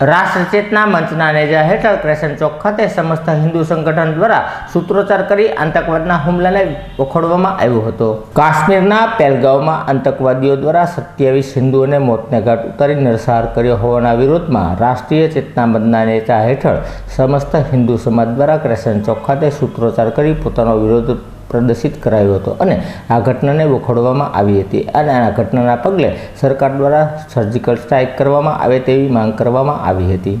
રાષ્ટ્ર ચેતના મંચના નેજા હેઠળ ક્રેશન ચોક ખાતે સમસ્ત હિન્દુ સંગઠન દ્વારા સૂત્રોચ્ચાર કરી આતંકવાદના હુમલાને વખોડવામાં આવ્યો હતો. કાશ્મીરના પહેલગાવમાં આતંકવાદીઓ દ્વારા સત્યાવીસ હિન્દુઓને મોતને ઘાટ ઉતારી નરસાર કર્યો હોવાના વિરોધમાં રાષ્ટ્રીય ચેતના મંચના નેતા હેઠળ સમસ્ત હિન્દુ સમાજ દ્વારા ક્રેશન ચોક ખાતે સૂત્રોચ્ચાર કરી પોતાનો વિરોધ પ્રદર્શિત કરાયો હતો અને આ ઘટનાને વખોડવામાં આવી હતી અને આ ઘટનાના પગલે સરકાર દ્વારા સર્જિકલ સ્ટ્રાઇક કરવામાં આવે તેવી માંગ કરવામાં આવી હતી.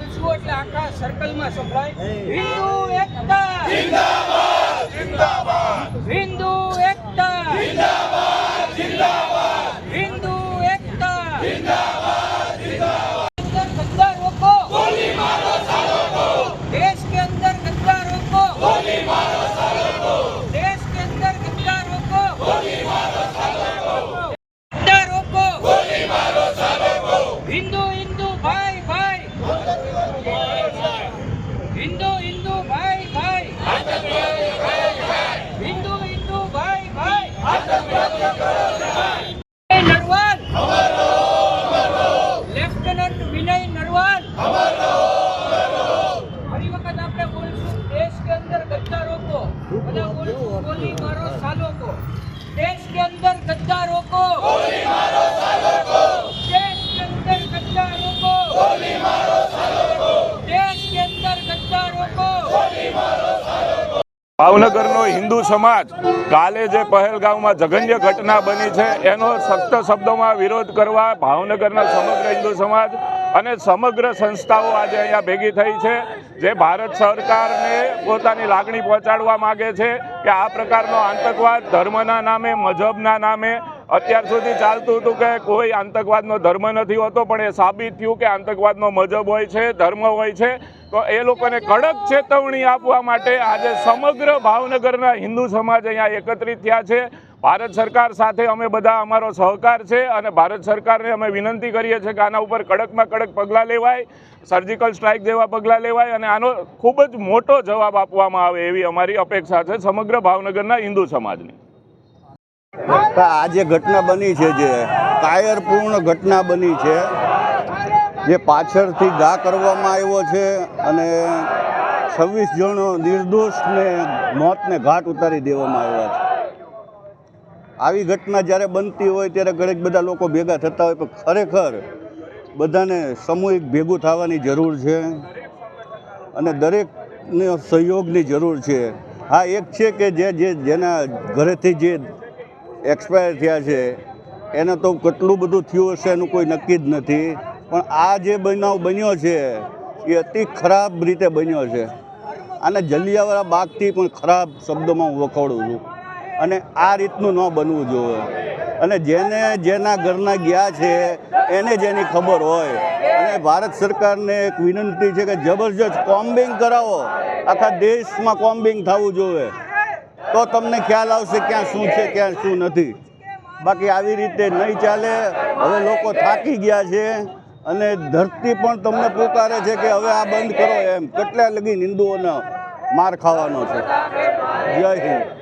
બોલશું એટલે આખા સર્કલમાં સંભળાય હિન્દુ એકતા જિંદાબાદ જિંદાબાદ હિન્દુ એકતા જિંદાબાદ જિંદાબાદ હિન્દુ એકતા જિંદાબાદ જિંદાબાદ અંદર ગદ્દારો કો ગોલી મારો સાલો કો દેશ के અંદર ગદ્દારો કો ગોલી મારો સાલો કો દેશ के અંદર ગદ્દારો કો ગોલી મારો સાલો કો ગદ્દારો કો ગોલી મારો સાલો કો હિન્દુ હિન્દુ ભાઈ ભાઈ ભાવનગરનો હિન્દુ સમાજ કાલે જે પહેલગાંવમાં જઘન્ય ઘટના બની છે, એનો સખ્ત શબ્દોમાં વિરોધ કરવા ભાવનગરના સમગ્ર હિન્દુ સમાજ અને સમગ્ર સંસ્થાઓ આજે અહીંયા ભેગી થઈ છે, જે ભારત સરકારને પોતાની લાગણી પહોંચાડવા માગે છે કે આ પ્રકારનો આતંકવાદ ધર્મના નામે, મજહબના નામે અત્યાર સુધી ચાલતું હતું કે કોઈ આતંકવાદનો ધર્મ નથી હોતો, પણ એ સાબિત થયું કે આતંકવાદનો મજબ હોય છે, ધર્મ હોય છે. તો એ લોકોને કડક ચેતવણી આપવા માટે આજે સમગ્ર ભાવનગરના હિન્દુ સમાજ અહીંયા એકત્રિત થયા છે. ભારત સરકાર સાથે અમે બધા અમારો સહકાર છે અને ભારત સરકારને અમે વિનંતી કરીએ છીએ કે આના ઉપર કડકમાં કડક પગલાં લેવાય સર્જિકલ સ્ટ્રાઇક જેવા પગલાં લેવાય અને આનો ખૂબ જ મોટો જવાબ આપવામાં આવે એવી અમારી અપેક્ષા છે સમગ્ર ભાવનગરના હિન્દુ સમાજની. આ જે ઘટના બની છે જે કાયરપૂર્ણ ઘટના બની છે, જે પાછળથી ગા કરવામાં આવ્યો છે અને છવ્વીસ જણો નિર્દોષને મોતને ઘાટ ઉતારી દેવામાં આવ્યા છે. આવી ઘટના જ્યારે બનતી હોય ત્યારે ઘણી બધા લોકો ભેગા થતા હોય, પણ ખરેખર બધાને સામૂહિક ભેગું થવાની જરૂર છે અને દરેકને સહયોગની જરૂર છે. હા, એક છે કે જે જેના ઘરેથી જે એક્સપાયર થયા છે. એને તો કેટલું બધું થયું હશે એનું કોઈ નક્કી જ નથી. પણ આ જે બનાવ બન્યો છે, એ અતિ ખરાબ રીતે બન્યો છે. આને જલિયાવાળા બાગથી પણ ખરાબ શબ્દોમાં હું વખોડું છું. અને આ રીતનું ન બનવું જોઈએ. અને જેને જેના ઘરના ગયા છે, એને જેની ખબર હોય. અને ભારત સરકારને એક વિનંતી છે કે જબરજસ્ત કોમ્બિંગ કરાવો. આખા દેશમાં કોમ્બિંગ થવું જોઈએ. તો તમને ખ્યાલ આવશે ક્યાં શું છે, ક્યાં શું નથી. બાકી આવી રીતે નહીં ચાલે. હવે લોકો થાકી ગયા છે અને ધરતી પણ તમને પુકારે છે કે હવે આ બંધ કરો એમ. કેટલા લગી હિન્દુઓનો માર ખાવાનો છે. જય હિન્દ.